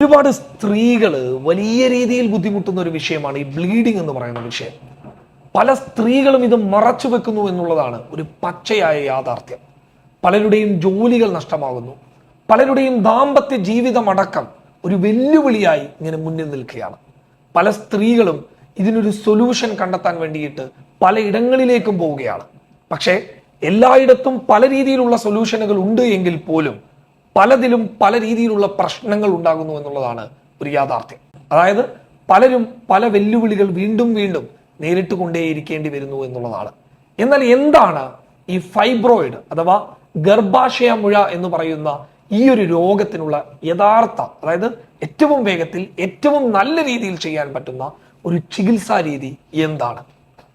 ഒരുപാട് സ്ത്രീകൾ വലിയ രീതിയിൽ ബുദ്ധിമുട്ടുന്ന ഒരു വിഷയമാണ് ഈ ബ്ലീഡിംഗ് എന്ന് പറയുന്ന വിഷയം. പല സ്ത്രീകളും ഇത് മറച്ചു വെക്കുന്നു എന്നുള്ളതാണ് ഒരു പച്ചയായ യാഥാർത്ഥ്യം. പലരുടെയും ജോലികൾ നഷ്ടമാകുന്നു. പലരുടെയും ദാമ്പത്യ ജീവിതം അടക്കം ഒരു വെല്ലുവിളിയായി ഇങ്ങനെ മുന്നിൽ നിൽക്കുകയാണ്. പല സ്ത്രീകളും ഇതിനൊരു സൊല്യൂഷൻ കണ്ടെത്താൻ വേണ്ടിയിട്ട് പലയിടങ്ങളിലേക്കും പോവുകയാണ്. പക്ഷേ എല്ലായിടത്തും പല രീതിയിലുള്ള സൊല്യൂഷനുകൾ ഉണ്ട് എങ്കിൽ പോലും പലതിലും പല രീതിയിലുള്ള പ്രശ്നങ്ങൾ ഉണ്ടാകുന്നു എന്നുള്ളതാണ് ഒരു യാഥാർത്ഥ്യം. അതായത് പലരും പല വെല്ലുവിളികൾ വീണ്ടും വീണ്ടും നേരിട്ട് കൊണ്ടേയിരിക്കേണ്ടി വരുന്നു എന്നുള്ളതാണ്. എന്നാൽ എന്താണ് ഈ ഫൈബ്രോയിഡ് അഥവാ ഗർഭാശയ മുഴ എന്ന് പറയുന്ന ഈ ഒരു രോഗത്തിനുള്ള യഥാർത്ഥ അതായത് ഏറ്റവും വേഗത്തിൽ ഏറ്റവും നല്ല രീതിയിൽ ചെയ്യാൻ പറ്റുന്ന ഒരു ചികിത്സാ രീതി എന്താണ്?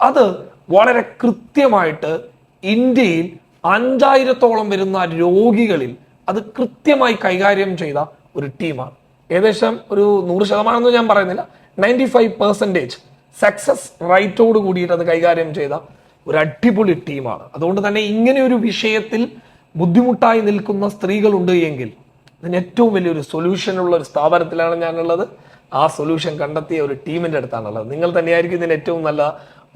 അത് വളരെ കൃത്യമായിട്ട് ഇന്ത്യയിൽ അഞ്ചായിരത്തോളം വരുന്ന രോഗികളിൽ അത് കൃത്യമായി കൈകാര്യം ചെയ്ത ഒരു ടീമാണ്. ഏകദേശം ഒരു നൂറ് ശതമാനം എന്ന് ഞാൻ പറയുന്നില്ല. നയന്റി ഫൈവ് പെർസെന്റേജ് സക്സസ് റൈറ്റോട് കൂടിയിട്ട് അത് കൈകാര്യം ചെയ്ത ഒരു അടിപൊളി ടീമാണ്. അതുകൊണ്ട് തന്നെ ഇങ്ങനെ ഒരു വിഷയത്തിൽ ബുദ്ധിമുട്ടായി നിൽക്കുന്ന സ്ത്രീകളുണ്ട് എങ്കിൽ ഇതിന് ഏറ്റവും വലിയൊരു സൊല്യൂഷൻ ഉള്ള ഒരു സ്ഥാപനത്തിലാണ് ഞാനുള്ളത്. ആ സൊല്യൂഷൻ കണ്ടെത്തിയ ഒരു ടീമിന്റെ അടുത്താണുള്ളത്. നിങ്ങൾ തന്നെയായിരിക്കും ഇതിന് ഏറ്റവും നല്ല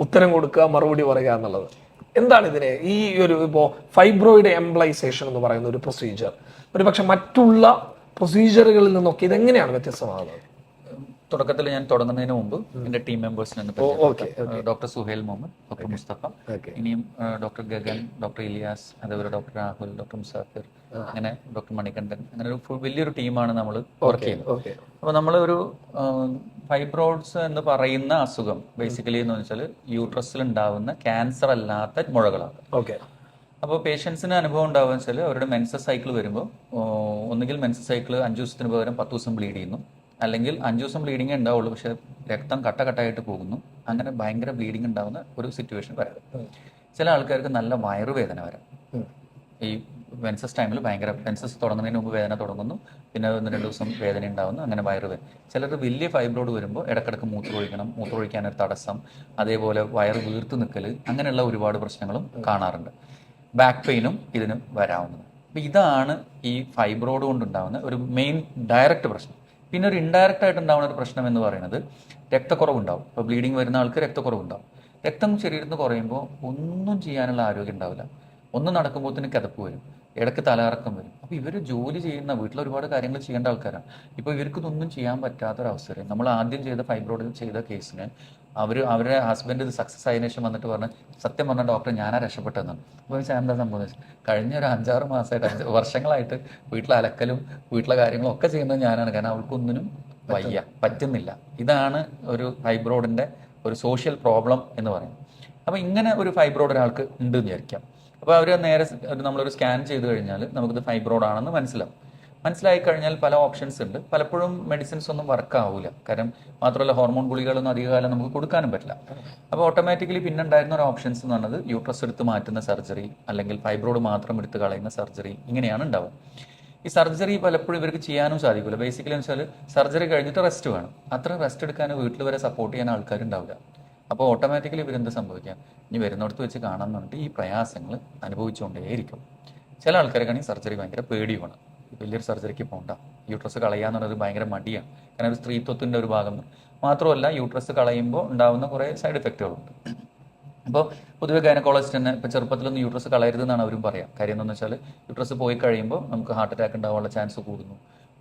ഉത്തരം കൊടുക്കുക മറുപടി പറയുക എന്നുള്ളത്. എന്താണ് ഇതിനെ ഈ ഒരു ഇപ്പോൾ ഫൈബ്രോയിഡ് എംപ്ലൈസേഷൻ എന്ന് പറയുന്ന ഒരു പ്രൊസീജിയർ ഒരുപക്ഷെ മറ്റുള്ള പ്രൊസീജിയറുകളിൽ നിന്നൊക്കെ ഇതെങ്ങനെയാണ് വ്യത്യസ്തമാകുന്നത്? തുടക്കത്തിൽ ഞാൻ തുടങ്ങുന്നതിന് മുമ്പ് എന്റെ ടീം മെമ്പേഴ്സിനെ ഡോക്ടർ സുഹേൽ മുഹമ്മദ് ഡോക്ടർ മുസ്തഫ ഇനിയും ഡോക്ടർ ഗഗൻ ഡോക്ടർ ഇലിയാസ് അതേപോലെ ഡോക്ടർ രാഹുൽ ഡോക്ടർ മുസാഫിർ അങ്ങനെ ഡോക്ടർ മണികണ്ഠൻ അങ്ങനെ ഒരു വലിയൊരു ടീമാണ് നമ്മൾ വർക്ക് ചെയ്യുന്നത്. അപ്പൊ അപ്പോൾ നമ്മൾ ഒരു ഫൈബ്രോയിഡ്സ് എന്ന് പറയുന്ന അസുഖം ബേസിക്കലി എന്ന് വെച്ചാൽ യൂട്രസിൽ ഉണ്ടാവുന്ന ക്യാൻസർ അല്ലാത്ത മുഴകളാണ്. ഓക്കെ. അപ്പോൾ പേഷ്യൻസിന് അനുഭവം ഉണ്ടാവുക വെച്ചാൽ അവരുടെ മെൻസസ് സൈക്കിൾ വരുമ്പോൾ ഒന്നുകിൽ മെൻസസ് സൈക്കിൾ അഞ്ച് ദിവസത്തിന് പകരം പത്ത് ദിവസം ബ്ലീഡ് ചെയ്യുന്നു. അല്ലെങ്കിൽ അഞ്ച് ദിവസം ബ്ലീഡിങ് ഉണ്ടാവുള്ളൂ പക്ഷെ രക്തം കട്ട കട്ടായിട്ട് പോകുന്നു. അങ്ങനെ ഭയങ്കര ബ്ലീഡിങ് ഉണ്ടാവുന്ന ഒരു സിറ്റുവേഷൻ വരാം. ചില ആൾക്കാർക്ക് നല്ല വയറുവേദന വരാം. ഈ മെൻസസ് ടൈമിൽ ഭയങ്കര മെൻസസ് തുടങ്ങുന്നതിന് മുമ്പ് വേദന തുടങ്ങുന്നു. പിന്നെ ഒന്ന് രണ്ട് ദിവസം വേദന ഉണ്ടാവുന്നു അങ്ങനെ വയറുവേദന ചിലർ വലിയ ഫൈബ്രോഡ് വരുമ്പോൾ ഇടക്കിടക്ക് മൂത്രമൊഴിക്കണം മൂത്രമൊഴിക്കാനൊരു തടസ്സം അതേപോലെ വയറ് വീർത്ത് നിൽക്കൽ അങ്ങനെയുള്ള ഒരുപാട് പ്രശ്നങ്ങളും കാണാറുണ്ട്. ബാക്ക് പെയിനും ഇതിനും വരാവുന്നത്. അപ്പം ഇതാണ് ഈ ഫൈബ്രോഡ് കൊണ്ടുണ്ടാകുന്ന ഒരു മെയിൻ ഡയറക്റ്റ് പ്രശ്നം. പിന്നെ ഒരു ഇൻഡയറക്റ്റ് ആയിട്ട് ഉണ്ടാകുന്ന ഒരു പ്രശ്നം എന്ന് പറയുന്നത് രക്തക്കുറവുണ്ടാവും. ഇപ്പോൾ ബ്ലീഡിങ് വരുന്ന ആൾക്ക് രക്തക്കുറവുണ്ടാവും. രക്തം ശരീരത്തിൽ നിന്ന് കുറയുമ്പോൾ ഒന്നും ചെയ്യാനുള്ള ആരോഗ്യം ഉണ്ടാവില്ല. ഒന്ന് നടക്കുമ്പോഴത്തേന് കിതപ്പ് വരും. ഇടയ്ക്ക് തലകറക്കം വരും. അപ്പോൾ ഇവർ ജോലി ചെയ്യുന്ന വീട്ടിൽ ഒരുപാട് കാര്യങ്ങൾ ചെയ്യേണ്ട ആൾക്കാരാണ്. ഇപ്പോൾ ഇവർക്ക് ഇതൊന്നും ചെയ്യാൻ പറ്റാത്തൊരവസരം നമ്മൾ ആദ്യം ചെയ്ത ഫൈബ്രോഡ് ചെയ്ത കേസിന് അവർ അവരുടെ ഹസ്ബൻഡ് ഇത് സക്സസ് ആയതിനു ശേഷം വന്നിട്ട് പറഞ്ഞ് സത്യം പറഞ്ഞ ഡോക്ടർ ഞാനാ രക്ഷപ്പെട്ടെന്ന് അപ്പോൾ വെച്ചാൽ എന്താ സംഭവം കഴിഞ്ഞ ഒരു അഞ്ചാറ് മാസമായിട്ട് അഞ്ച് വർഷങ്ങളായിട്ട് വീട്ടിലെ അലക്കലും വീട്ടിലെ കാര്യങ്ങളും ഒക്കെ ചെയ്യുന്നത് ഞാനാണ്. കാരണം അവൾക്കൊന്നിനും വയ്യ പറ്റുന്നില്ല. ഇതാണ് ഒരു ഫൈബ്രോഡിന്റെ ഒരു സോഷ്യൽ പ്രോബ്ലം എന്ന് പറയുന്നത്. അപ്പോൾ ഇങ്ങനെ ഒരു ഫൈബ്രോഡ് ഒരാൾക്ക് ഉണ്ട് വിചാരിക്കാം. അപ്പോൾ അവർ നേരെ നമ്മളൊരു സ്കാൻ ചെയ്ത് കഴിഞ്ഞാൽ നമുക്കിത് ഫൈബ്രോഡ് ആണെന്ന് മനസ്സിലാവും. മനസ്സിലായി കഴിഞ്ഞാൽ പല ഓപ്ഷൻസ് ഉണ്ട്. പലപ്പോഴും മെഡിസിൻസ് ഒന്നും വർക്ക് ആവില്ല കാരണം മാത്രമല്ല ഹോർമോൺ ഗുളികളൊന്നും അധികകാലം നമുക്ക് കൊടുക്കാനും പറ്റില്ല. അപ്പോൾ ഓട്ടോമാറ്റിക്കലി പിന്നെ ഉണ്ടായിരുന്ന ഒരു ഓപ്ഷൻസ് എന്ന് പറഞ്ഞത് യൂട്രസ് എടുത്ത് മാറ്റുന്ന സർജറി അല്ലെങ്കിൽ ഫൈബ്രോഡ് മാത്രം എടുത്ത് കളയുന്ന സർജറി ഇങ്ങനെയാണ് ഉണ്ടാവുക. ഈ സർജറി പലപ്പോഴും ഇവർക്ക് ചെയ്യാനും സാധിക്കില്ല ബേസിക്കലി എന്ന് വെച്ചാൽ സർജറി കഴിഞ്ഞിട്ട് റെസ്റ്റ് വേണം. അത്ര റെസ്റ്റ് എടുക്കാൻ വീട്ടിൽ വരെ സപ്പോർട്ട് ചെയ്യാൻ ആൾക്കാരുണ്ടാവില്ല. അപ്പോൾ ഓട്ടോമാറ്റിക്കലി ഇവരെന്ത് സംഭവിക്കാം ഇനി വരുന്നിടത്ത് വെച്ച് കാണാൻ പറഞ്ഞിട്ട് ഈ പ്രയാസങ്ങൾ അനുഭവിച്ചുകൊണ്ടേയിരിക്കും. ചില ആൾക്കാർക്കാണെങ്കിൽ സർജറി ഭയങ്കര പേടിയുമാണ്. വലിയൊരു സർജറിക്ക് പോകണ്ട യൂട്രസ് കളയാന്നുള്ളത് പറയുന്നത് ഭയങ്കര മടിയാണ്. കാരണം ഒരു സ്ത്രീത്വത്തിന്റെ ഒരു ഭാഗം. മാത്രമല്ല യൂട്രസ് കളയുമ്പോൾ ഉണ്ടാകുന്ന കുറേ സൈഡ് എഫക്റ്റുകളുണ്ട് അപ്പോൾ പൊതുവെ ഗൈനക്കോളജിസ്റ്റ് തന്നെ ഇപ്പോൾ ചെറുപ്പത്തിലൊന്നും യൂട്രസ് കളയരുതെന്നാണ് അവരും പറയാം. കാര്യം എന്താണെന്ന് വെച്ചാൽ യൂട്രസ് പോയി കഴിയുമ്പോൾ നമുക്ക് ഹാർട്ട് അറ്റാക്ക് ഉണ്ടാവാനുള്ള ചാൻസ് കൂടുന്നു.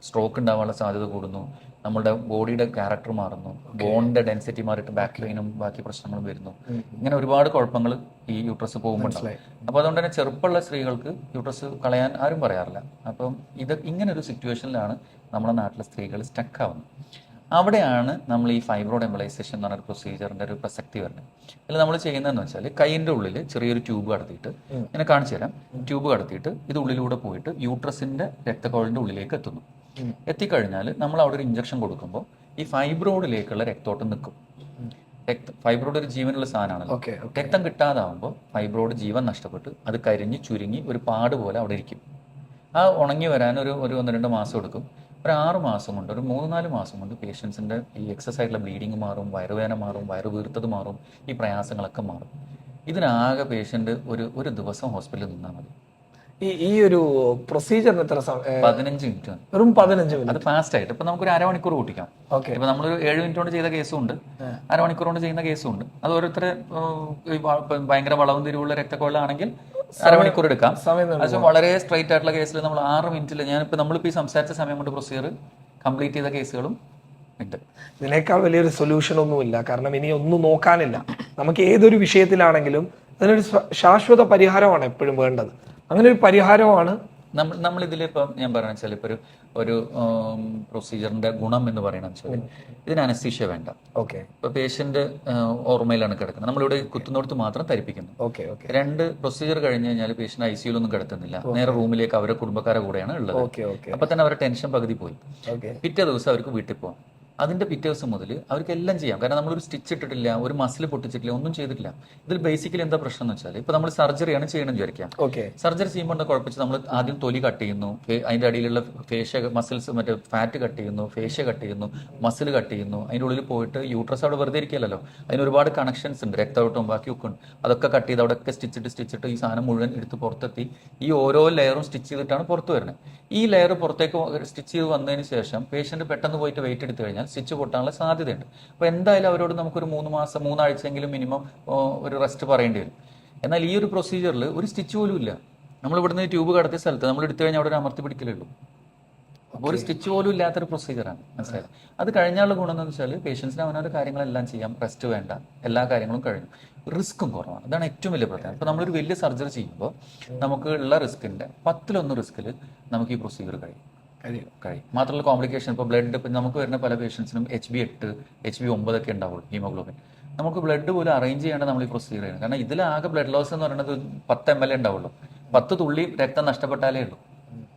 സ്ട്രോക്ക് ഉണ്ടാവാനുള്ള സാധ്യത കൂടുന്നു. നമ്മുടെ ബോഡിയുടെ ക്യാരക്ടർ മാറുന്നു. ബോണിന്റെ ഡെൻസിറ്റി മാറിയിട്ട് ബാക്ക് പെയിനും ബാക്കി പ്രശ്നങ്ങളും വരുന്നു. ഇങ്ങനെ ഒരുപാട് കുഴപ്പങ്ങൾ ഈ യൂട്രസ് പോകുമ്പോൾ അപ്പൊ അപ്പോൾ അതുകൊണ്ട് തന്നെ ചെറുപ്പമുള്ള സ്ത്രീകൾക്ക് യൂട്രസ് കളയാൻ ആരും പറയാറില്ല. അപ്പം ഇത് ഇങ്ങനെ ഒരു സിറ്റുവേഷനിലാണ് നമ്മുടെ നാട്ടിലെ സ്ത്രീകൾ സ്റ്റക്ക് ആവുന്നത്. അവിടെയാണ് നമ്മൾ ഈ ഫൈബ്രോഡ് എംബലൈസേഷൻ എന്ന് പറഞ്ഞ പ്രൊസീജിയറിന്റെ ഒരു പ്രസക്തി വരുന്നത്. അതിൽ നമ്മൾ ചെയ്യുന്നതെന്ന് വെച്ചാൽ കൈയിന്റെ ഉള്ളിൽ ചെറിയൊരു ട്യൂബ് കടത്തിയിട്ട് ഇങ്ങനെ കാണിച്ചു തരാം ട്യൂബ് കടത്തിയിട്ട് ഇത് ഉള്ളിലൂടെ പോയിട്ട് യൂട്രസിന്റെ രക്തക്കോളിന്റെ ഉള്ളിലേക്ക് എത്തുന്നു. എത്തിക്കഴിഞ്ഞാൽ നമ്മൾ അവിടെ ഒരു ഇഞ്ചക്ഷൻ കൊടുക്കുമ്പോൾ ഈ ഫൈബ്രോഡിലേക്കുള്ള രക്തോട്ടം നിൽക്കും രക്ത ഫൈബ്രോഡ് ഒരു ജീവനുള്ള സാധനമാണല്ലോ. ഓക്കെ രക്തം കിട്ടാതാവുമ്പോൾ ഫൈബ്രോഡ് ജീവൻ നഷ്ടപ്പെട്ട് അത് കരിഞ്ഞ് ചുരുങ്ങി ഒരു പാട് പോലെ അവിടെ ഇരിക്കും. ആ ഉണങ്ങി വരാൻ ഒരു ഒരു ഒന്ന് രണ്ട് മാസം എടുക്കും. ഒരു ആറ് മാസം കൊണ്ട് ഒരു മൂന്ന് നാല് മാസം കൊണ്ട് പേഷ്യൻസിന്റെ ഈ എക്സസൈസ് ആയിട്ടുള്ള ബ്ലീഡിങ് മാറും വയറുവേദന മാറും വയറു വീർത്തത് മാറും ഈ പ്രയാസങ്ങളൊക്കെ മാറും. ഇതിനാകെ പേഷ്യന്റ് ഒരു ഒരു ദിവസം ഹോസ്പിറ്റലിൽ നിന്നാൽ മതി. ഈ ഈ ഒരു പ്രൊസീജിയറിന് എത്ര പതിനഞ്ച് മിനിറ്റ് വെറും പതിനഞ്ച് മിനിറ്റ് അത് ഫാസ്റ്റ് ആയിട്ട്. ഇപ്പൊ നമുക്കൊരു അരമണിക്കൂർ കൂട്ടിക്കാം. ഓക്കെ. ഇപ്പൊ നമ്മളൊരു ഏഴ് മിനിറ്റ് കൊണ്ട് ചെയ്ത കേസും ഉണ്ട്. അരമണിക്കൂർ കൊണ്ട് ചെയ്യുന്ന കേസും ഉണ്ട്. അത് ഓരോരുത്തരെ ഭയങ്കര വളവും തിരിവുള്ള രക്തക്കൊള്ളാണെങ്കിൽ അരമണിക്കൂർ എടുക്കാം. സമയം നീളും. വളരെ സ്ട്രൈറ്റ് ആയിട്ടുള്ള കേസിൽ നമ്മൾ ആറ് മിനിറ്റിൽ ഞാനിപ്പോ നമ്മളിപ്പോ ഈ സംസാരിച്ച സമയം കൊണ്ട് പ്രൊസീജിയർ കംപ്ലീറ്റ് ചെയ്ത കേസുകളും ഉണ്ട്. ഇതിനേക്കാൾ വലിയൊരു സൊല്യൂഷൻ ഒന്നുമില്ല. കാരണം ഇനി ഒന്നും നോക്കാനില്ല. നമുക്ക് ഏതൊരു വിഷയത്തിലാണെങ്കിലും അതിനൊരു ശാശ്വത പരിഹാരമാണ് എപ്പോഴും വേണ്ടത്. അങ്ങനെ ഒരു പരിഹാരമാണ് നമ്മൾ ഇതിലിപ്പം ഞാൻ പറയുന്നത് വെച്ചാൽ ഇപ്പൊ ഒരു ഒരു പ്രൊസീജിയറിന്റെ ഗുണം എന്ന് വെച്ചാൽ ഇതിന് അനസ്തീഷ്യ വേണ്ട. ഓക്കെ. ഇപ്പൊ പേഷ്യന്റ് ഓർമ്മയിലാണ് കിടക്കുന്നത്. നമ്മളിവിടെ കുത്തുന്നോടത്ത് മാത്രം തരിപ്പിക്കുന്നു ഓക്കെ ഓക്കെ. രണ്ട് പ്രൊസീജിയർ കഴിഞ്ഞ് കഴിഞ്ഞാൽ പേഷ്യന്റ് ഐ സിയിലൊന്നും കിടത്തുന്നില്ല. നേരെ റൂമിലേക്ക് അവരുടെ കുടുംബക്കാരെ കൂടെയാണ് ഉള്ളത്. Okay okay. അപ്പൊ തന്നെ അവരുടെ ടെൻഷൻ പകുതി പോയി. പിറ്റേ ദിവസം അവർക്ക് വീട്ടിൽ പോകാം അതിന്റെ പിറ്റേ ദിവസം മുതൽ അവർക്ക് എല്ലാം ചെയ്യാം. കാരണം നമ്മൾ ഒരു സ്റ്റിച്ച് ഇട്ടിട്ടില്ല ഒരു മസിൽ പൊട്ടിച്ചിട്ടില്ല ഒന്നും ചെയ്തിട്ടില്ല. ഇതിൽ ബേസിക്കലി എന്താ പ്രശ്നം എന്ന് വെച്ചാൽ ഇപ്പൊ നമ്മൾ സർജറിയാണ് ചെയ്യണമെന്ന് വിചാരിക്കാം. ഓക്കെ സർജറി ചെയ്യുമ്പോൾ എന്താ കുഴപ്പമില്ല നമ്മൾ ആദ്യം തൊലി കട്ട് ചെയ്യുന്നു അതിന്റെ അടിയിലുള്ള ഫേഷ്യ മസിൽസ് മറ്റേ ഫാറ്റ് കട്ട് ചെയ്യുന്നു ഫേഷ്യ കട്ട് ചെയ്യുന്നു മസിൽ കട്ട് ചെയ്യുന്നു. അതിന്റെ ഉള്ളിൽ പോയിട്ട് യൂട്രസ് അവിടെ വെറുതെ ഇരിക്കില്ലല്ലോ അതിന് ഒരുപാട് കണക്ഷൻസ് ഉണ്ട് രക്തയോട്ടവും ബാക്കിയൊക്കെ ഉണ്ട്. അതൊക്കെ കട്ട് ചെയ്ത് അവിടെ ഒക്കെ സ്റ്റിച്ചിട്ട് സ്റ്റിച്ചിട്ട് ഈ സാധനം മുഴുവൻ എടുത്ത് പുറത്തെത്തി ഈ ഓരോ ലെയറും സ്റ്റിച്ച് ചെയ്തിട്ടാണ് പുറത്ത് വരുന്നത്. ഈ ലെയർ പുറത്തേക്ക് സ്റ്റിച്ച് ചെയ്ത് വന്നതിന് ശേഷം പേഷ്യന്റ് പെട്ടെന്ന് പോയിട്ട് വെയിറ്റ് എടുത്തു കഴിഞ്ഞാൽ സ്റ്റിച്ച് പൊട്ടാനുള്ള സാധ്യതയുണ്ട്. അപ്പോൾ എന്തായാലും അവരോട് നമുക്കൊരു മൂന്ന് മാസം മൂന്നാഴ്ചയെങ്കിലും മിനിമം ഒരു റെസ്റ്റ് പറയേണ്ടി വരും. എന്നാൽ ഈ ഒരു പ്രൊസീജിയറിൽ ഒരു സ്റ്റിച്ച് പോലും ഇല്ല. നമ്മൾ ഇവിടുന്ന് ട്യൂബ് കടത്തിയ സ്ഥലത്ത് നമ്മൾ എടുത്തു കഴിഞ്ഞാൽ അവിടെ ഒരു അമർത്തി പിടിക്കലേ ഉള്ളൂ. അപ്പോൾ ഒരു സ്റ്റിച്ച് പോലും ഇല്ലാത്തൊരു പ്രൊസീജിയറാണ് മനസ്സിലായത് അത് കഴിഞ്ഞാലുള്ള ഗുണം എന്ന് വെച്ചാൽ പേഷ്യൻസിന് അവനവരുടെ കാര്യങ്ങളെല്ലാം ചെയ്യാം. റെസ്റ്റ് വേണ്ട. എല്ലാ കാര്യങ്ങളും കഴിഞ്ഞു റിസ്ക്കും കുറവാണ്. അതാണ് ഏറ്റവും വലിയ പ്രധാനം. ഇപ്പോൾ നമ്മളൊരു വലിയ സർജറി ചെയ്യുമ്പോൾ നമുക്ക് ഉള്ള റിസ്കിന്റെ പത്തിലൊന്ന് റിസ്കിൽ നമുക്ക് ഈ പ്രൊസീജിയർ കഴിയും. കഴിയും കഴിയും മാത്രമല്ല കോംപ്ലിക്കേഷൻ ഇപ്പോൾ ബ്ലഡ് ഇപ്പം നമുക്ക് വരുന്ന പല പേഷ്യൻസിനും എച്ച് ബി എട്ട് എച്ച് ബി ഒമ്പതൊക്കെ ഉണ്ടാവുള്ളൂ ഹീമോഗ്ലോബിൻ നമുക്ക് ബ്ലഡ് പോലും അറേഞ്ച് ചെയ്യേണ്ട നമ്മൾ ഈ പ്രൊസീജിയർ ചെയ്യണം കാരണം ഇതിലാകെ ബ്ലഡ് ലോസ് എന്ന് പറയുന്നത് പത്ത് എം എൽ എ ഉണ്ടാവുള്ളൂ. പത്ത് തുള്ളി രക്തം നഷ്ടപ്പെട്ടാലേ ഉള്ളൂ.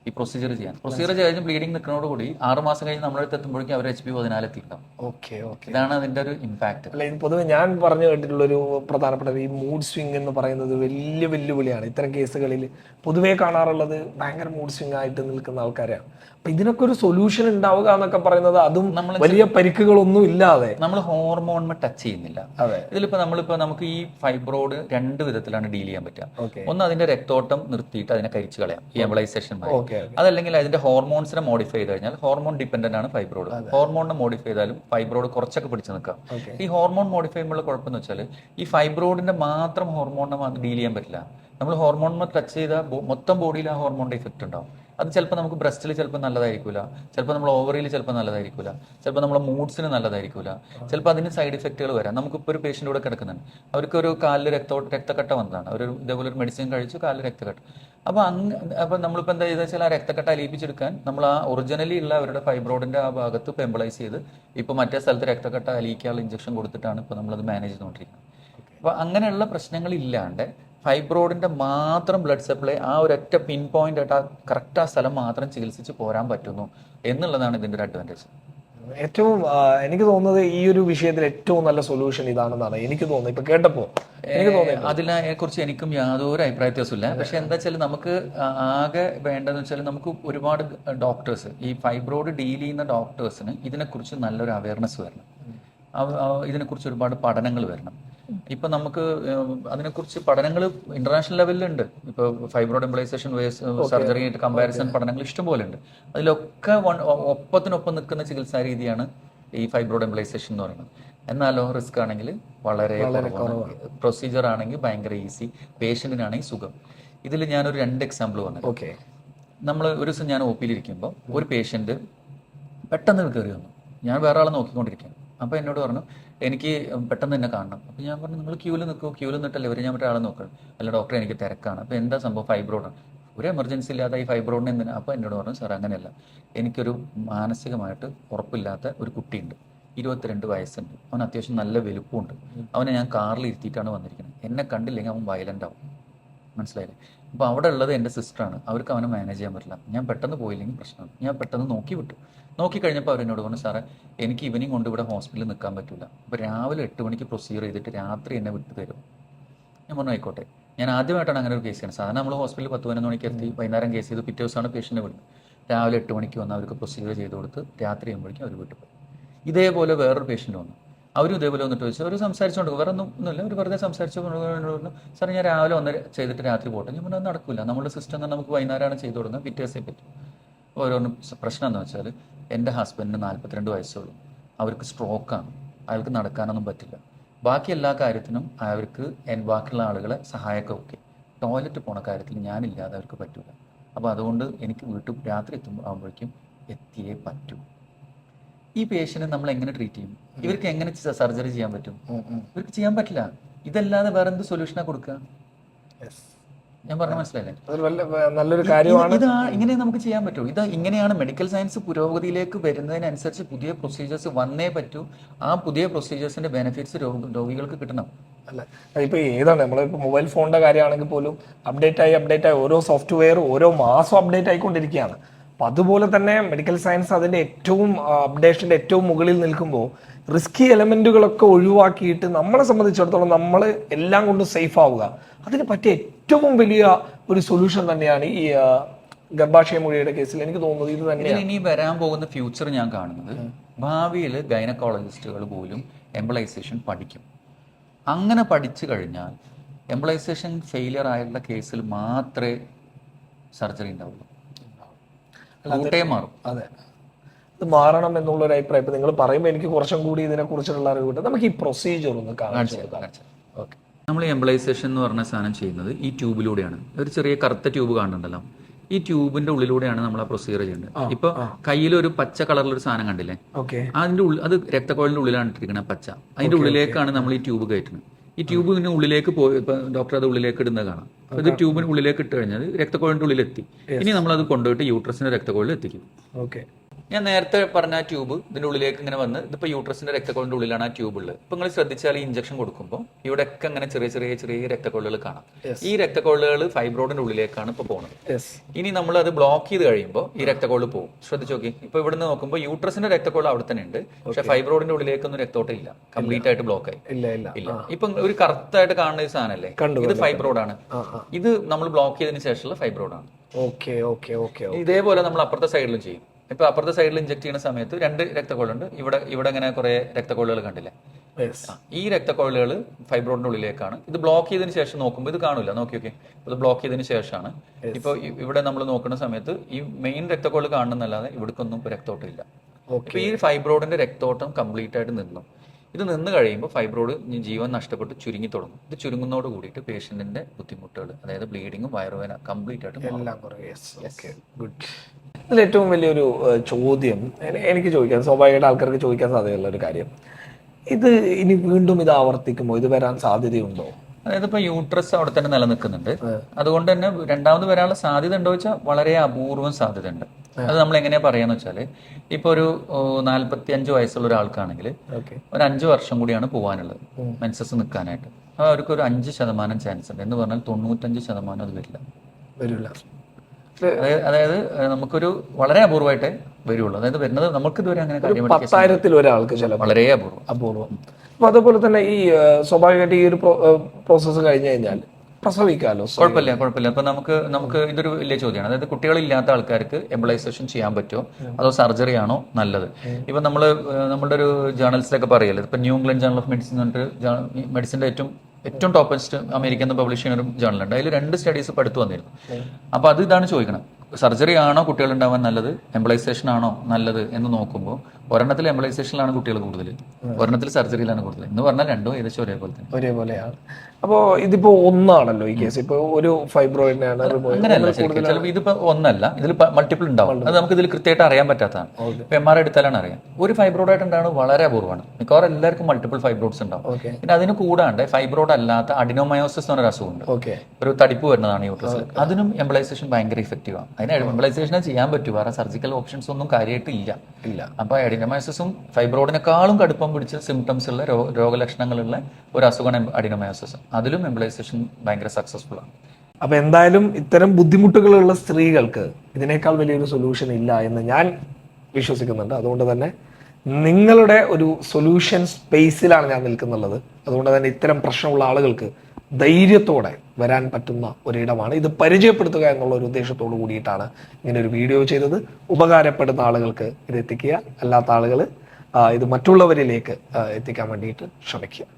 ഈ പ്രൊസീജിയർ ചെയ്യാൻ. പ്രൊസീജിയർ കഴിഞ്ഞ് ബ്ലീഡിംഗ് നിൽക്കുന്നതോടുകൂടി ആറ് മാസം കഴിഞ്ഞ് നമ്മുടെ അടുത്ത് എത്തുമ്പോഴേക്കും അവർ എച്ച് പി പതിനാലെത്തിയിട്ടുണ്ടാവും ഓക്കെ ഓക്കെ ഇതാണ് അതിന്റെ ഒരു ഇമ്പാക്ട് അല്ല ഇത് പൊതുവെ ഞാൻ പറഞ്ഞു കേട്ടിട്ടുള്ള ഒരു പ്രധാനപ്പെട്ട ഈ മൂഡ് സ്വിംഗ് എന്ന് പറയുന്നത് വലിയ വെല്ലുവിളിയാണ്. ഇത്തരം കേസുകളിൽ പൊതുവേ കാണാറുള്ളത് ഭയങ്കര മൂഡ് സ്വിംഗ് ആയിട്ട് നിൽക്കുന്ന ആൾക്കാരാണ് അപ്പൊ ഇതിനൊക്കെ ഒരു സൊല്യൂഷൻ ഉണ്ടാവുക എന്നൊക്കെ പറയുന്നത് അതും നമ്മൾ വലിയ പരിക്കുകളൊന്നും ഇല്ലാതെ. നമ്മൾ ഹോർമോണിന് ടച്ച് ചെയ്യുന്നില്ല. അതെ. ഇതിലിപ്പോ നമ്മളിപ്പോ നമുക്ക് ഈ ഫൈബ്രോഡ് രണ്ട് വിധത്തിലാണ് ഡീൽ ചെയ്യാൻ പറ്റുക. ഒന്ന് അതിന്റെ രക്തോട്ടം നിർത്തിയിട്ട് അതിനെ കരിച്ചു കളയാം. ഈ എംബളൈസേഷൻ ഓക്കെ അതല്ലെങ്കിൽ അതിന്റെ ഹോർമോൺസിനെ മോഡിഫൈ ചെയ്ത് കഴിഞ്ഞാൽ ഹോർമോൺ ഡിപെൻഡന്റ് ആണ് ഫൈബ്രോഡ് ഹോർമോണിനെ മോഡിഫൈ ചെയ്താലും ഫൈബ്രോഡ് കുറച്ചൊക്കെ പിടിച്ചു നിൽക്കാം. ഈ ഹോർമോൺ മോഡിഫൈ ചെയ്യുമ്പോൾ കുഴപ്പമെന്ന് വെച്ചാൽ ഈ ഫൈബ്രോഡിന്റെ മാത്രം ഹോർമോണിനെ ഡീൽ ചെയ്യാൻ പറ്റില്ല. നമ്മൾ ഹോർമോണിനെ ടച്ച് ചെയ്താൽ മൊത്തം ബോഡിയിൽ ആ ഹോർമോണിന്റെ ഇഫക്റ്റ് ഉണ്ടാവും. അത് ചിലപ്പോൾ നമുക്ക് ബ്രസ്റ്റിൽ ചിലപ്പോൾ നല്ലതായിരിക്കില്ല ചിലപ്പോൾ നമ്മൾ ഓവറിയിൽ ചിലപ്പോൾ നല്ലതായിരിക്കില്ല ചിലപ്പോൾ നമ്മുടെ മൂഡ്സിന് നല്ലതായിരിക്കില്ല ചിലപ്പോൾ അതിന് സൈഡ് ഇഫക്റ്റുകൾ വരാം. നമുക്കിപ്പോൾ ഒരു പേഷ്യന്റ് കൂടെ കിടക്കുന്നുണ്ട്. അവർക്ക് ഒരു കാലിൽ രക്ത രക്തക്കട്ട വന്നതാണ്. അവർ ഇതേപോലെ ഒരു മെഡിസിൻ കഴിച്ചു കാലിൽ രക്തക്കട്ട. അപ്പോൾ അങ്ങ് അപ്പോൾ നമ്മളിപ്പോൾ എന്താ ചെയ്താൽ വെച്ചാൽ ആ രക്തക്കട്ട അലിയിപ്പിച്ചെടുക്കാൻ നമ്മൾ ആ ഒറിജിനലി ഉള്ള അവരുടെ ഫൈബ്രോഡിന്റെ ആ ഭാഗത്ത് പെമ്പിളൈസ് ചെയ്ത് ഇപ്പോൾ മറ്റേ സ്ഥലത്ത് രക്തക്കട്ട അലിയിക്കാനുള്ള ഇഞ്ചക്ഷൻ കൊടുത്തിട്ടാണ് ഇപ്പോൾ നമ്മളത് മാനേജ് ചെയ്തുകൊണ്ടിരിക്കുന്നത് അപ്പോൾ അങ്ങനെയുള്ള പ്രശ്നങ്ങൾ ഇല്ലാണ്ട് ഫൈബ്രോഡിന്റെ മാത്രം ബ്ലഡ് സപ്ലൈ ആ ഒരൊറ്റ പിൻ പോയിന്റ് ആയിട്ട് ആ കറക്റ്റ് ആ സ്ഥലം മാത്രം ചികിത്സിച്ച് പോരാൻ പറ്റുന്നു എന്നുള്ളതാണ് ഇതിന്റെ ഒരു അഡ്വാന്റേജ് ഏറ്റവും എനിക്ക് തോന്നുന്നത് ഈ ഒരു വിഷയത്തിൽ ഏറ്റവും നല്ല സൊല്യൂഷൻ ഇതാണെന്നാണ് എനിക്ക് തോന്നുന്നത്. ഇപ്പൊ കേട്ടപ്പോ? എനിക്ക് തോന്നുന്നത് അതിനെ കുറിച്ച് എനിക്കും യാതൊരു അഭിപ്രായ വ്യത്യാസമില്ല പക്ഷെ എന്താ വെച്ചാൽ നമുക്ക് ആകെ വേണ്ടതെന്ന് വെച്ചാൽ നമുക്ക് ഒരുപാട് ഡോക്ടേഴ്സ് ഈ ഫൈബ്രോഡ് ഡീൽ ചെയ്യുന്ന ഡോക്ടേഴ്സിന് ഇതിനെക്കുറിച്ച് നല്ലൊരു അവയർനെസ് വരണം. ഇതിനെക്കുറിച്ച് ഒരുപാട് പഠനങ്ങൾ വരണം. ഇപ്പൊ നമുക്ക് അതിനെക്കുറിച്ച് പഠനങ്ങൾ ഇന്റർനാഷണൽ ലെവലിലുണ്ട്. ഇപ്പൊ ഫൈബ്രോഡ് എംപ്ലൈസേഷൻ സർജറി ആയിട്ട് കമ്പാരിസൺ പഠനങ്ങൾ ഇഷ്ടംപോലെ ഉണ്ട് അതിലൊക്കെ ഒപ്പത്തിനൊപ്പം നിൽക്കുന്ന ചികിത്സാ രീതിയാണ് ഈ ഫൈബ്രോഡ് എംപ്ലൈസേഷൻ എന്ന് പറയുന്നത്. എന്നാലോ റിസ്ക് ആണെങ്കിൽ വളരെ പ്രൊസീജിയർ ആണെങ്കിൽ ഭയങ്കര ഈസി. പേഷ്യന്റിനാണെങ്കിൽ സുഖം. ഇതിൽ ഞാനൊരു രണ്ട് എക്സാമ്പിൾ പറഞ്ഞു ഓക്കെ. നമ്മൾ ഒരു ദിവസം ഞാൻ ഒ പിയിലിരിക്കുമ്പോൾ ഒരു പേഷ്യന്റ് പെട്ടെന്ന് കയറി വന്നു. ഞാൻ വേറെ ആളെ നോക്കിക്കൊണ്ടിരിക്കുകയാണ്. അപ്പോൾ എന്നോട് പറഞ്ഞു എനിക്ക് പെട്ടെന്ന് തന്നെ കാണണം. അപ്പോൾ ഞാൻ പറഞ്ഞു നിങ്ങൾ ക്യൂവിൽ നിൽക്കൂ. ക്യൂവിൽ നിന്നിട്ടല്ലേ വരും ഞാൻ മറ്റേ ആളെ നോക്കണം അല്ല ഡോക്ടർ എനിക്ക് തിരക്കാണ്. അപ്പോൾ എന്താ സംഭവം? ഫൈബ്രോഡാണ് ഒരു എമർജൻസി ഇല്ലാതെ ഈ ഫൈബ്രോഡിന് എന്തിനാ? അപ്പോൾ എന്നോട് പറഞ്ഞു സാർ അങ്ങനെയല്ല. എനിക്കൊരു മാനസികമായിട്ട് ഉറപ്പില്ലാത്ത ഒരു കുട്ടിയുണ്ട്. ഇരുപത്തിരണ്ട് വയസ്സുണ്ട്. അവൻ അത്യാവശ്യം നല്ല വലുപ്പമുണ്ട്. അവനെ ഞാൻ കാറിൽ ഇരുത്തിയിട്ടാണ് വന്നിരിക്കുന്നത്. എന്നെ കണ്ടില്ലെങ്കിൽ അവൻ വയലന്റ് ആവും. മനസ്സിലായില്ലേ? അപ്പോൾ അവിടെ ഉള്ളത് എന്റെ സിസ്റ്ററാണ് അവർക്ക് അവനെ മാനേജ് ചെയ്യാൻ പറ്റില്ല. ഞാൻ പെട്ടെന്ന് പോയില്ലെങ്കിൽ പ്രശ്നമാണ്. ഞാൻ പെട്ടെന്ന് നോക്കി വിട്ടു. നോക്കി കഴിഞ്ഞപ്പോൾ അവരെന്നോട് പറഞ്ഞു സാറേ എനിക്ക് ഈവനിങ് കൊണ്ട് ഇവിടെ ഹോസ്പിറ്റലിൽ നിൽക്കാൻ പറ്റില്ല അപ്പോൾ രാവിലെ എട്ട് മണിക്ക് പ്രൊസീജിയർ ചെയ്തിട്ട് രാത്രി എന്നെ വിട്ടു തരും. ഞാൻ പറഞ്ഞു ആയിക്കോട്ടെ. ഞാൻ ആദ്യമായിട്ടാണ് അങ്ങനെ ഒരു കേസ് ചെയ്യുന്നത്. സാധാരണ നമ്മൾ ഹോസ്പിറ്റലിൽ പത്ത് പതിനൊന്ന് മണിക്ക് എത്തി വൈകുന്നേരം കേസ് ചെയ്ത് പിറ്റേ ദിവസമാണ് പേഷ്യന്റെ വിടുന്നത്. രാവിലെ എട്ട് മണിക്ക് വന്ന് അവർക്ക് പ്രൊസീജിയർ ചെയ്ത് കൊടുത്ത് രാത്രി ആകുമ്പോഴേക്കും അവർ വീട്ടിൽ പോയി. ഇതേപോലെ വേറൊരു പേഷ്യന്റ് വന്നു. അവരും ഇതേപോലെ വന്നിട്ട് ചോദിച്ചു അവർ സംസാരിച്ചുകൊണ്ട് വേറെ ഒന്നും ഒന്നുമില്ല. അവർ വെറുതെ സംസാരിച്ചു പറഞ്ഞു സാർ ഞാൻ രാവിലെ ഒന്ന് ചെയ്തിട്ട് രാത്രി പോട്ടെ. ഞാൻ പറഞ്ഞു നടക്കില്ല നമ്മുടെ സിസ്റ്റം തന്നെ നമുക്ക് വൈകുന്നേരമാണ് ചെയ്തു കൊടുക്കുന്നത്. പിറ്റേ ദിവസം പറ്റും. ഓരോന്നും പ്രശ്നം എന്താ വെച്ചാൽ എന്റെ ഹസ്ബൻഡിന് നാൽപ്പത്തിരണ്ട് വയസ്സുള്ളൂ. അവർക്ക് സ്ട്രോക്കാണ്. അയാൾക്ക് നടക്കാനൊന്നും പറ്റില്ല. ബാക്കി എല്ലാ കാര്യത്തിനും അവർക്ക് ബാക്കിയുള്ള ആളുകളെ സഹായമൊക്കെ ഓക്കെ. ടോയ്ലറ്റ് പോണ കാര്യത്തിൽ ഞാനില്ലാതെ അവർക്ക് പറ്റില്ല അപ്പോൾ അതുകൊണ്ട് എനിക്ക് വീട്ടിൽ രാത്രി എത്തുമ്പോൾ ആകുമ്പോഴേക്കും എത്തിയേ പറ്റൂ. ഈ പേഷ്യനെ നമ്മൾ എങ്ങനെ ട്രീറ്റ് ചെയ്യും? ഇവർക്ക് എങ്ങനെ സർജറി ചെയ്യാൻ പറ്റും? ഇവർക്ക് ചെയ്യാൻ പറ്റില്ല. ഇതല്ലാതെ വേറെ എന്ത് സൊല്യൂഷനാണ് കൊടുക്കുക ഞാൻ പറഞ്ഞ മനസ്സിലായില്ലേ? നല്ലൊരു കാര്യമാണ്. ഇത് ഇതാ ഇങ്ങനെ നമുക്ക് ചെയ്യാൻ പറ്റൂ. ഇത് ഇങ്ങനെയാണ് മെഡിക്കൽ സയൻസ് പുരോഗതിയിലേക്ക് വരുന്നതിനനുസരിച്ച് പുതിയ പ്രൊസീജിയേഴ്സ് വന്നേ പറ്റൂ. ആ പുതിയ പ്രൊസീജിയേഴ്സിന്റെ ബെനിഫിറ്റ്സ് രോഗികൾക്ക് കിട്ടണം. അല്ല ഇപ്പൊ ഏതാണ്? നമ്മളിപ്പോ മൊബൈൽ ഫോണിന്റെ കാര്യമാണെങ്കിൽ പോലും അപ്ഡേറ്റ് ആയി അപ്ഡേറ്റ് ആയി ഓരോ സോഫ്റ്റ്വെയർ ഓരോ മാസം അപ്ഡേറ്റ് ആയിക്കൊണ്ടിരിക്കുകയാണ്. അപ്പൊ അതുപോലെ തന്നെ മെഡിക്കൽ സയൻസ് അതിന്റെ ഏറ്റവും അപ്ഡേഷന്റെ ഏറ്റവും മുകളിൽ നിൽക്കുമ്പോൾ റിസ്കി എലമെന്റുകളൊക്കെ ഒഴിവാക്കിയിട്ട് നമ്മളെ സംബന്ധിച്ചിടത്തോളം നമ്മൾ എല്ലാം കൊണ്ടും സേഫ് ആവുക. അതിന് പറ്റിയ ഏറ്റവും വലിയ ഒരു സൊല്യൂഷൻ തന്നെയാണ് ഈ ഗർഭാശയ മൊഴിയുടെ കേസിൽ എനിക്ക് തോന്നുന്നത് ഇത് തന്നെയാണ്. ഇനി വരാൻ പോകുന്ന ഫ്യൂച്ചർ ഞാൻ കാണുന്നത് ഭാവിയിൽ ഗൈനക്കോളജിസ്റ്റുകൾ പോലും എംപ്ലൈസേഷൻ പഠിക്കും. അങ്ങനെ പഠിച്ചു കഴിഞ്ഞാൽ എംപ്ലൈസേഷൻ ഫെയിലിയർ ആയുള്ള കേസിൽ മാത്രമേ സർജറി ഉണ്ടാവുള്ളൂ. കൂട്ടേ മാറും. അതെ. ഇത് മാറണം എന്നുള്ള ഒരു അഭിപ്രായം. ഇപ്പൊ നിങ്ങൾ പറയുമ്പോൾ എനിക്ക് കുറച്ചും കൂടി ഇതിനെ കുറിച്ചുള്ള അറിവ് കിട്ടും നമുക്ക് ഈ പ്രൊസീജിയർ ഒന്ന് കാണിച്ചു ഓക്കെ നമ്മൾ എംബ്ലൈസേഷൻ എന്ന് പറഞ്ഞ സാധനം ചെയ്യുന്നത് ഈ ട്യൂബിലൂടെയാണ് ഒരു ചെറിയ കറുത്ത ട്യൂബ് കാണുന്നുണ്ടല്ലോ. ഈ ട്യൂബിന്റെ ഉള്ളിലൂടെയാണ് നമ്മൾ ആ പ്രൊസീജിയർ ചെയ്യേണ്ടത് ഇപ്പൊ കയ്യിൽ ഒരു പച്ച ഒരു സാധനം കണ്ടില്ലേ? അതിന്റെ ഉള്ളിൽ അത് രക്തക്കോളിന്റെ ഉള്ളിലാണ് ഇട്ടിരിക്കുന്നത് പച്ച. അതിന്റെ ഉള്ളിലേക്കാണ് നമ്മൾ ഈ ട്യൂബ് കയറ്റുന്നത്. ഈ ട്യൂബ് ഇതിന് ഉള്ളിലേക്ക് പോയി ഇപ്പൊ ഡോക്ടർ അത് ഉള്ളിലേക്ക് ഇടുന്നത് കാണാം. അത് ഇത് ട്യൂബിന് ഉള്ളിലേക്ക് ഇട്ട് കഴിഞ്ഞാൽ ഉള്ളിൽ എത്തി ഇനി നമ്മൾ അത് കൊണ്ടുപോയിട്ട് യൂട്രസിന്റെ രക്തക്കോളിൽ എത്തിക്കും. ഓക്കെ ഞാൻ നേരത്തെ പറഞ്ഞ ആ ട്യൂബ് ഇതിന്റെ ഉള്ളിലേക്ക് ഇങ്ങനെ വന്ന് ഇതിപ്പോ യൂട്രസിന്റെ രക്തക്കൊള്ളിന്റെ ഉള്ളിലാണ് ആ ട്യൂബ് ഉള്ളത്. ഇപ്പൊ നിങ്ങൾ ശ്രദ്ധിച്ചാൽ ഈ ഇഞ്ചക്ഷൻ കൊടുക്കുമ്പോൾ ഇവിടെയൊക്കെ അങ്ങനെ ചെറിയ ചെറിയ ചെറിയ രക്തക്കൊള്ളുകൾ കാണാം. ഈ രക്തക്കൊള്ളുകൾ ഫൈബ്രോഡിന്റെ ഉള്ളിലേക്കാണ് ഇപ്പൊ പോകുന്നത് ഇനി നമ്മൾ അത് ബ്ലോക്ക് ചെയ്ത് കഴിയുമ്പോൾ ഈ രക്തക്കൊള്ളു പോകും. ശ്രദ്ധിച്ചു നോക്കി. ഇപ്പൊ ഇവിടുന്ന് നോക്കുമ്പോൾ യൂട്രസിന്റെ രക്തക്കൊള്ളു അവിടെ തന്നെ ഉണ്ട്. പക്ഷെ ഫൈബ്രോഡിന്റെ ഉള്ളിലേക്കൊന്നും രക്തോട്ടം ഇല്ല. കംപ്ലീറ്റ് ആയിട്ട് ബ്ലോക്ക് ആയി. ഇല്ല ഇല്ല. ഇപ്പൊ ഒരു കറുത്തായിട്ട് കാണുന്ന ഒരു സാധനല്ലേ ഇത് ഫൈബ്രോഡാണ് ഇത് നമ്മൾ ബ്ലോക്ക് ചെയ്തതിന് ശേഷമുള്ള ഫൈബ്രോഡാണ് ഓക്കെ ഓക്കെ ഓക്കെ ഇതേപോലെ നമ്മൾ അപ്പുറത്തെ സൈഡിലും ചെയ്യും. ഇപ്പൊ അപ്പുറത്തെ സൈഡിൽ ഇഞ്ചെക്ട് ചെയ്യുന്ന സമയത്ത് രണ്ട് രക്തക്കൊള്ളുണ്ട് ഇവിടെ ഇവിടെ ഇങ്ങനെ കുറെ രക്തക്കൊള്ളുകൾ കണ്ടില്ലേ? ഈ രക്തക്കൊള്ളുകൾ ഫൈബ്രോഡിന്റെ ഉള്ളിലേക്കാണ് ഇത് ബ്ലോക്ക് ചെയ്തതിന് ശേഷം നോക്കുമ്പോൾ ഇത് കാണില്ല നോക്കി ഓക്കെ ഇത് ബ്ലോക്ക് ചെയ്തതിന് ശേഷമാണ്. ഇപ്പൊ ഇവിടെ നമ്മൾ നോക്കുന്ന സമയത്ത് ഈ മെയിൻ രക്തക്കൊള്ളു കാണണമെന്നല്ലാതെ ഇവിടേക്കൊന്നും രക്തോട്ടം ഇല്ല. ഇപ്പൊ ഈ ഫൈബ്രോഡിന്റെ രക്തോട്ടം കംപ്ലീറ്റ് ആയിട്ട് നിന്നു. ഇത് നിന്ന് കഴിയുമ്പോൾ ഫൈബ്രോഡ് ജീവൻ നഷ്ടപ്പെട്ട് ചുരുങ്ങി തുടങ്ങും. ഇത് ചുരുങ്ങുന്നതോട് കൂടിയിട്ട് പേഷ്യന്റിന്റെ ബുദ്ധിമുട്ടുകൾ അതായത് ബ്ലീഡിങ്ങും വയറുവേന കംപ്ലീറ്റ് ആയിട്ട് എല്ലാം ഗുഡ് ഇതിൽ ഏറ്റവും വലിയൊരു ചോദ്യം എനിക്ക് ചോദിക്കാൻ സ്വാഭാവികമായിട്ട് ആൾക്കാർക്ക് ചോദിക്കാൻ സാധ്യതയുള്ള ഒരു കാര്യം. ഇത് ഇനി വീണ്ടും ഇത് ആവർത്തിക്കുമോ? ഇത് വരാൻ സാധ്യതയുണ്ടോ? അതായത് ഇപ്പൊ യൂട്രസ് അവിടെ തന്നെ നിലനിൽക്കുന്നുണ്ട്. അതുകൊണ്ട് തന്നെ രണ്ടാമത് വരാനുള്ള സാധ്യത ഉണ്ടോ വെച്ചാൽ വളരെ അപൂർവം സാധ്യത ഉണ്ട്. അത് നമ്മൾ എങ്ങനെയാ പറയാന്ന് വെച്ചാൽ ഇപ്പൊ ഒരു നാല്പത്തി അഞ്ച് വയസ്സുള്ള ഒരാൾക്കാണെങ്കിൽ ഒരു അഞ്ച് വർഷം കൂടിയാണ് പോവാനുള്ളത് മെൻസസ് നിൽക്കാനായിട്ട്. അപ്പോൾ അവർക്ക് ഒരു അഞ്ച് ശതമാനം ചാൻസ് ഉണ്ട്. എന്ന് പറഞ്ഞാൽ തൊണ്ണൂറ്റഞ്ച് ശതമാനം അത് വരില്ല. വരില്ല. അതായത് നമുക്കൊരു വളരെ അപൂർവമായിട്ടേ വരുള്ളൂ. അതായത് വരുന്നത് നമുക്ക് ഇതുവരെ അങ്ങനെ പത്തായിരത്തിൽ ഒരാൾക്ക് വളരെ അപൂർവം അപൂർവം അപ്പൊ അതേപോലെ തന്നെ ഈ സ്വാഭാവികമായിട്ട് ഈ ഒരു പ്രോസസ്സ് കഴിഞ്ഞു കഴിഞ്ഞാൽ പ്രസവിക്കാലോ? കുഴപ്പമില്ല കുഴപ്പമില്ല. അപ്പൊ നമുക്ക് നമുക്ക് ഇതൊരു വലിയ ചോദ്യമാണ്. അതായത് കുട്ടികളില്ലാത്ത ആൾക്കാർക്ക് എംബ്ലൈസേഷൻ ചെയ്യാൻ പറ്റുമോ? അതോ സർജറി ആണോ നല്ലത്? ഇപ്പൊ നമ്മൾ നമ്മുടെ ഒരു ജേർണൽസിലൊക്കെ പറയല്ലോ ഇപ്പൊ New England journal of medicine എന്നൊരു പറഞ്ഞിട്ട് മെഡിസിന്റെ ഏറ്റവും ഏറ്റവും ടോപ്പസ്റ്റ് അമേരിക്കൻ പബ്ലിഷ് ചെയ്യുന്ന ഒരു ജേർണലുണ്ട് അതിൽ രണ്ട് സ്റ്റഡീസ് പഠിത്തു വന്നിരുന്നു. അപ്പൊ അത് ഇതാണ് ചോദിക്കണം സർജറി ആണോ കുട്ടികൾ ഉണ്ടാവാൻ നല്ലത്? എംപ്ലൈസേഷൻ ആണോ നല്ലത് എന്ന് നോക്കുമ്പോൾ ഒരെണ്ണത്തിൽ എംബ്ലൈസേഷനിലാണ് കുട്ടികൾ കൂടുതൽ ഒരെണ്ണത്തിൽ സർജറിയിലാണ് കൂടുതൽ. എന്ന് പറഞ്ഞാൽ രണ്ടും ഏകദേശം ഒരേപോലെ തന്നെ. ഒരേപോലെയാണ്. അപ്പോ ഇതിപ്പോ ഒന്നാണല്ലോ ഈ കേസ്. ഇപ്പൊ ഒരു ഫൈബ്രോയിഡിനാണ് അങ്ങനെയല്ല ശരിക്കും. ഇതിപ്പോ ഒന്നല്ല ഇതിൽ മൾട്ടിപ്പിൾ ഉണ്ടാവും. അത് നമുക്ക് ഇതിൽ കൃത്യമായിട്ട് അറിയാൻ പറ്റാത്തതാണ്. ഇപ്പൊ എം ആർ എടുത്താലാണ് അറിയാം. ഒരു ഫൈബ്രോയിഡ് ഉണ്ടാവുന്നത് വളരെ അപൂർവമാണ്. മിക്കവാറും എല്ലാവർക്കും മൾട്ടിപ്പിൾ ഫൈബ്രോയിഡ്സ് ഉണ്ടാവും. പിന്നെ അതിന് കൂടാണ്ട് ഫൈബ്രോയിഡ് അല്ലാത്ത അഡിനോമയോസിസ് എന്ന് പറഞ്ഞ അസുഖമുണ്ട്. ഒരു തടിപ്പ് വരുന്നതാണ് യൂട്രസിൽ അതിനും എംബ്ലൈസേഷൻ ഭയങ്കര ഇഫക്റ്റീവ് ആണ്. അതിന് എംബ്ലൈസേഷനെ ചെയ്യാൻ പറ്റും. വേറെ സർജിക്കൽ ഓപ്ഷൻസ് ഒന്നും കാര്യമായിട്ട് ഇല്ല. ഇല്ല. അപ്പൊ അഡിനോമയോസിസും ഫൈബ്രോഡിനെക്കാളും കടുപ്പം പിടിച്ച സിംറ്റംസ് ഉള്ള രോഗലക്ഷണങ്ങളുള്ള ഒരു അസുഖമാണ് അഡിനോമയോസിസ് അതിലും എംബ്ലൈസേഷൻ ഭയങ്കര സക്സസ്ഫുൾ ആണ്. അപ്പൊ എന്തായാലും ഇത്തരം ബുദ്ധിമുട്ടുകളുള്ള സ്ത്രീകൾക്ക് ഇതിനേക്കാൾ വലിയൊരു സൊല്യൂഷൻ ഇല്ല എന്ന് ഞാൻ വിശ്വസിക്കുന്നുണ്ട്. അതുകൊണ്ട് തന്നെ നിങ്ങളുടെ ഒരു സൊല്യൂഷൻ സ്പേസിലാണ് ഞാൻ നിൽക്കുന്നുള്ളത്. അതുകൊണ്ട് തന്നെ ഇത്തരം പ്രശ്നമുള്ള ആളുകൾക്ക് ധൈര്യത്തോടെ വരാൻ പറ്റുന്ന ഒരിടമാണ്. ഇത് പരിചയപ്പെടുത്തുക എന്നുള്ള ഒരു ഉദ്ദേശത്തോടു കൂടിയിട്ടാണ് ഇങ്ങനെ ഒരു വീഡിയോ ചെയ്തത്. ഉപകാരപ്പെടുന്ന ആളുകൾക്ക് ഇത് എത്തിക്കുക. അല്ലാത്ത ആളുകൾ ഇത് മറ്റുള്ളവരിലേക്ക് എത്തിക്കാൻ വേണ്ടിയിട്ട് ശ്രമിക്കുക.